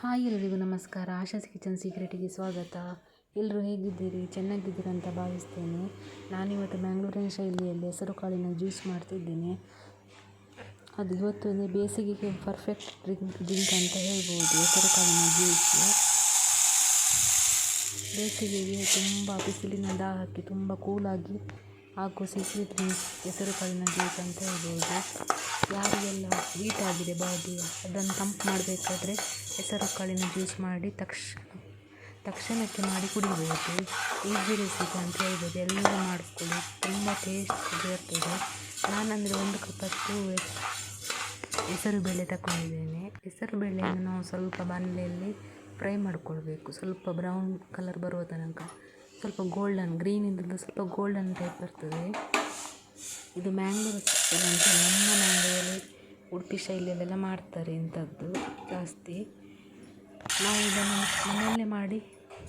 Hi ಎಲ್ರಿಗೂ ನಮಸ್ಕಾರ. Asha's kitchen ಸೀಕ್ರೆಟಿಗೆ ಸ್ವಾಗತ. ಎಲ್ಲರೂ ಹೇಗಿದ್ದೀರಿ? ಚೆನ್ನಾಗಿದ್ದೀರಿ ಅಂತ ಭಾವಿಸ್ತೇನೆ. ನಾನಿವತ್ತು ಮ್ಯಾಂಗ್ಳೂರಿನ ಶೈಲಿಯಲ್ಲಿ ಹೆಸರುಕಾಳಿನ ಜ್ಯೂಸ್ ಮಾಡ್ತಿದ್ದೀನಿ. ಅದು ಇವತ್ತು ಅಂದರೆ ಬೇಸಿಗೆಗೆ ಪರ್ಫೆಕ್ಟ್ ಡ್ರಿಂಕ್ ಡ್ರಿಂಕ್ ಅಂತ ಹೇಳ್ಬೋದು. ಹೆಸರುಕಾಳಿನ ಜ್ಯೂಸು. ಬೇಸಿಗೆಗೆ ತುಂಬ ಬಿಸಿಲಿನ ದಾಹಕ್ಕೆ ತುಂಬ ಕೂಲಾಗಿ ಹಾಗೂ ಹೆಸರು ಕಾಳಿನ ಜ್ಯೂಸ್ ಅಂತ ಹೇಳ್ಬೋದು. ಯಾರಿಗೆಲ್ಲ ಹೀಟ್ ಆಗಿದೆ ಬಾಡಿ, ಅದನ್ನು ತಂಪು ಮಾಡಬೇಕಾದ್ರೆ ಹೆಸರು ಕಾಳಿನ ಜ್ಯೂಸ್ ಮಾಡಿ ತಕ್ಷಣ ತಕ್ಷಣಕ್ಕೆ ಮಾಡಿ ಕುಡಿಬೋದು. ಈಜಿ ರೆಸಿಪಿ ಅಂತ ಹೇಳ್ಬೋದು. ಎಲ್ಲರೂ ಮಾಡಿಕೊಳ್ಳಿ. ತುಂಬ ಟೇಸ್ಟ್ ಇರ್ತದೆ. ನಾನಂದರೆ ಒಂದು ಹೆಸರು ಬೇಳೆ ತಗೊಂಡಿದ್ದೇನೆ ಹೆಸರು ಬೇಳೆಯನ್ನು ನಾವು ಸ್ವಲ್ಪ ಬಾಣಲೆಯಲ್ಲಿ ಫ್ರೈ ಮಾಡಿಕೊಳ್ಬೇಕು. ಸ್ವಲ್ಪ ಬ್ರೌನ್ ಕಲರ್ ಬರುವ ತನಕ. ಸ್ವಲ್ಪ ಗೋಲ್ಡನ್ ಗ್ರೀನಿಂದ ಸ್ವಲ್ಪ ಗೋಲ್ಡನ್ ಟೈಪ್ ಬರ್ತದೆ. ಇದು ಮ್ಯಾಂಗ್ಳೂರು ಸ್ಪೆಷಲ್ ಅಂತ ನಮ್ಮ ಮ್ಯಾಂಗ್ಳೂರಲ್ಲಿ ಉಡುಪಿ ಶೈಲಿಯಲ್ಲೆಲ್ಲ ಮಾಡ್ತಾರೆ ಇಂಥದ್ದು, ಜಾಸ್ತಿ. ನಾವು ಇದನ್ನು ಮನೆಯಲ್ಲೇ ಮಾಡಿ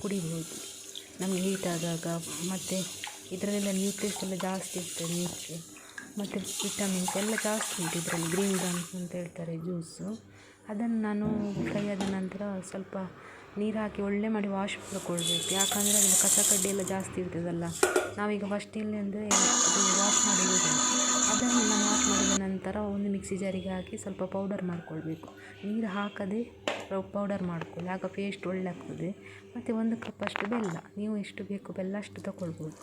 ಕುಡಿಬೋದು. ನಮಗೆ ಹೀಟ್ ಆದಾಗ, ಮತ್ತು ಇದರಲ್ಲೆಲ್ಲ ನ್ಯೂಟ್ರಿಯಸ್ ಎಲ್ಲ ಜಾಸ್ತಿ ಇರ್ತದೆ ನ್ಯೂಟ್ರಿ ಮತ್ತು ವಿಟಮಿನ್ಸ್ ಎಲ್ಲ ಜಾಸ್ತಿ ಉಂಟು ಇದರಲ್ಲಿ ಗ್ರೀನ್ ಗಮ್ಸ್ ಅಂತ ಹೇಳ್ತಾರೆ ಜ್ಯೂಸು ಅದನ್ನು ನಾನು ಆದ ನಂತರ ಸ್ವಲ್ಪ ನೀರು ಹಾಕಿ ಒಳ್ಳೆ ಮಾಡಿ ವಾಶ್ ಮಾಡಿಕೊಳ್ಬೇಕು ಯಾಕಂದರೆ ಅದರಲ್ಲಿ ಕಸ ಕಡ್ಡಿ ಎಲ್ಲ ಜಾಸ್ತಿ ಇರ್ತದಲ್ಲ. ನಾವೀಗ ಫಸ್ಟ್ ಇಲ್ಲಿ ಅಂದರೆ ಅದು ವಾಶ್ ಮಾಡಿ ಅದನ್ನು ನಾನು ವಾಶ್ ಮಾಡಿದ ನಂತರ ಒಂದು ಮಿಕ್ಸಿ ಜಾರಿಗೆ ಹಾಕಿ ಸ್ವಲ್ಪ ಪೌಡರ್ ಮಾಡ್ಕೊಳ್ಬೇಕು. ನೀರು ಹಾಕದೆ ಪೌಡರ್ ಮಾಡ್ಕೊಳ್ಳಿ. ಆಗ ಪೇಸ್ಟ್ ಒಳ್ಳೆ ಆಗ್ತದೆ ಮತ್ತು ಒಂದು ಕಪ್ ಅಷ್ಟು ಬೆಲ್ಲ. ನೀವು ಎಷ್ಟು ಬೇಕು ಬೆಲ್ಲ ಅಷ್ಟು ತಗೊಳ್ಬೋದು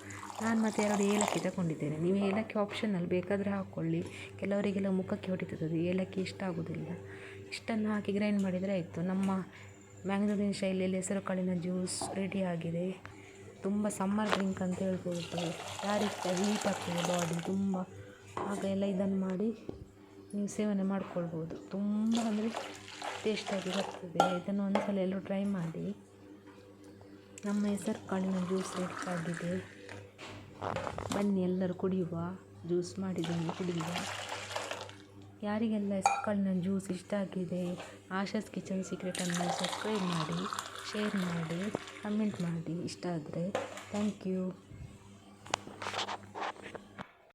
ನಾನು ಮತ್ತು ಎರಡು ಏಲಕ್ಕಿ ತಗೊಂಡಿದ್ದೇನೆ ನೀವು ಏಲಕ್ಕಿ ಆಪ್ಷನಲ್ಲಿ ಬೇಕಾದರೆ ಹಾಕ್ಕೊಳ್ಳಿ ಕೆಲವರಿಗೆಲ್ಲ ಮುಖಕ್ಕೆ ಹೊಡಿತದೆ. ಏಲಕ್ಕಿ ಇಷ್ಟ ಆಗೋದಿಲ್ಲ. ಇಷ್ಟನ್ನು ಹಾಕಿ ಗ್ರೈಂಡ್ ಮಾಡಿದರೆ ಆಯಿತು. ನಮ್ಮ ಮ್ಯಾಂಗ್ಳೂರಿನ ಶೈಲಿಯಲ್ಲಿ ಹೆಸರು ಕಾಳಿನ ಜ್ಯೂಸ್ ರೆಡಿ ಆಗಿದೆ. ತುಂಬ ಸಮ್ಮರ್ ಡ್ರಿಂಕ್ ಅಂತ ಹೇಳ್ಬೋದು ಯಾರಿಗೆ ಹೀಟ್ ಆಗ್ತದೆ ಬಾಡಿ ತುಂಬ. ಆಗ ಎಲ್ಲ ಇದನ್ನು ಮಾಡಿ ನೀವು ಸೇವನೆ ಮಾಡ್ಕೊಳ್ಬೋದು. ತುಂಬ ಅಂದರೆ ಟೇಸ್ಟಾಗಿ ಬರ್ತದೆ. ಇದನ್ನು ಒಂದು ಸಲ ಎಲ್ಲರೂ ಟ್ರೈ ಮಾಡಿ. ನಮ್ಮ ಹೆಸರು ಕಾಳಿನ ಜ್ಯೂಸ್ ರೆಡಿ ಆಗಿದೆ. ಬನ್ನಿ ಎಲ್ಲರೂ ಕುಡಿಯುವ, ಜ್ಯೂಸ್ ಮಾಡಿದ್ದೀನಿ ಕುಡಿಯುವ. ಯಾರಿಗೆಲ್ಲ ಹೆಸರು ಕಾಳಿನ ಜ್ಯೂಸ್ ಇಷ್ಟ ಆಗಿದೆ, ಆಶಾಸ್ ಕಿಚನ್ ಸೀಕ್ರೆಟನ್ನು ಸಬ್ಸ್ಕ್ರೈಬ್ ಮಾಡಿ ಶೇರ್ ಮಾಡಿ ಕಮೆಂಟ್ ಮಾಡಿ, ಇಷ್ಟ ಆದರೆ ಥ್ಯಾಂಕ್ ಯು